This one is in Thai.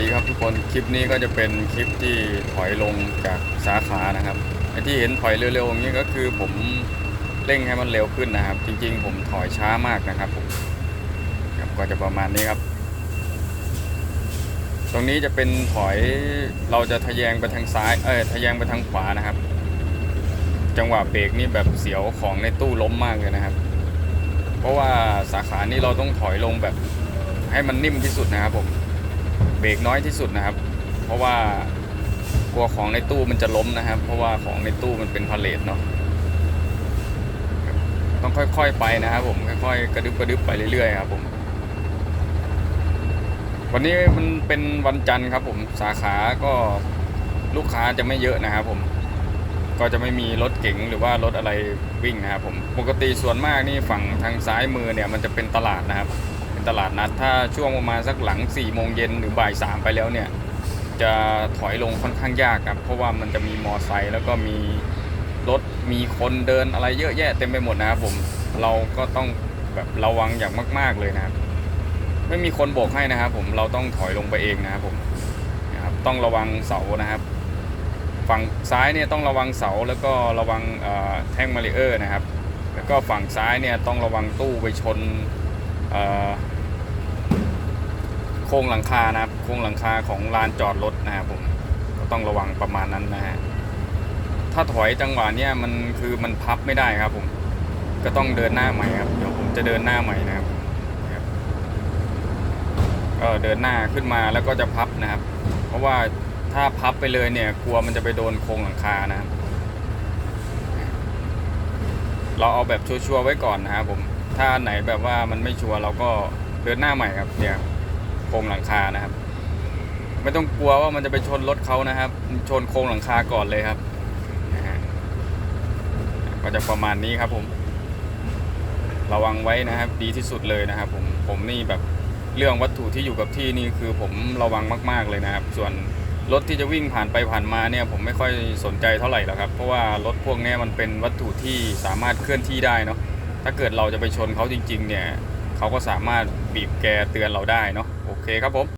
ดีครับทุกคนคลิปนี้ก็จะเป็นคลิปที่ถอยลงจากสาขานะครับไอ้ที่เห็นถอยเร็วๆอย่างนี้ก็คือผมเร่งให้มันเร็วขึ้นนะครับ จริง ๆ ผมถอยช้ามากนะครับผมครับก็จะประมาณนี้ครับ ตรงนี้จะเป็นถอยเราจะทะแยงไปทางซ้ายเอ้ยทะแยงไปทางขวานะครับ จังหวะเบรกนี่แบบเสียวของในตู้ล้มมากเลยนะครับ เพราะว่าสาขานี้เราต้องถอยลงแบบให้มันนิ่มที่สุดนะครับผม เบรกน้อยที่สุดนะครับ เพราะว่ากลัวของในตู้มันจะล้มนะครับ เพราะว่าของในตู้มันเป็นพาเลทเนาะต้องค่อยๆไปนะครับผมค่อยๆกระดึบกระดึบไปเรื่อยๆครับผม วันนี้มันเป็นวันจันทร์ครับผมสาขาก็ลูกค้าจะไม่เยอะนะครับผมก็จะไม่มีรถเก๋งหรือว่ารถอะไรวิ่งนะครับผมปกติส่วนมากนี่ฝั่งทางซ้ายมือเนี่ยมันจะเป็นตลาดนะครับ ตลาดนัด ถ้าช่วงประมาณสักหลัง4ี่โมงเย็นหรือบ่ายสามไปแล้วเนี่ยจะถอยลงค่อนข้างยากครับ เพราะว่ามันจะมีมอไซค์แล้วก็มีรถมีคนเดินอะไรเยอะแยะเต็มไปหมดนะครับผมเราก็ต้องแบบระวังอย่างมาก ๆเลยนะครับ ไม่มีคนโบกให้นะครับ ผมเราต้องถอยลงไปเองนะครับผมนะครับต้องระวังเสานะครับ ฝั่งซ้ายเนี่ยต้องระวังเสาแล้วก็ระวังแท่งมาริเออร์นะครับ แล้วก็ฝั่งซ้ายเนี่ยต้องระวังตู้ไปชน โครงหลังคานะครับ โครงหลังคาของลานจอดรถนะครับผมก็ต้องระวังประมาณนั้นนะฮะถ้าถอยจังหวะเนี้ยมันคือมันพับไม่ได้ครับผมก็ต้องเดินหน้าใหม่ครับเดี๋ยวผมจะเดินหน้าใหม่นะครับก็เดินหน้าขึ้นมาแล้วก็จะพับนะครับ เพราะว่าถ้าพับไปเลยเนี่ยกลัวมันจะไปโดนโครงหลังคานะครับ เราเอาแบบชัวร์ๆไว้ก่อนนะครับผมถ้าไหนแบบว่ามันไม่ชัวร์เราก็เดินหน้าใหม่ครับเนี่ย โครงหลังคานะครับ ไม่ต้องกลัวว่ามันจะไปชนรถเขานะครับ ชนโครงหลังคาก่อนเลยครับก็จะประมาณนี้ครับผม ระวังไว้นะครับ ดีที่สุดเลยนะครับ ผมผมนี่แบบเรื่องวัตถุที่อยู่กับที่นี่คือผมระวังมาก ๆเลยนะครับ ส่วนรถที่จะวิ่งผ่านไปผ่านมาเนี่ย ผมไม่ค่อยสนใจเท่าไหร่หรอกครับ เพราะว่ารถพวกนี้มันเป็นวัตถุที่สามารถเคลื่อนที่ได้เนาะถ้าเกิดเราจะไปชนเขาจริง ๆ เนี่ย เขาก็สามารถบีบแกเตือนเราได้เนาะโอเคครับผม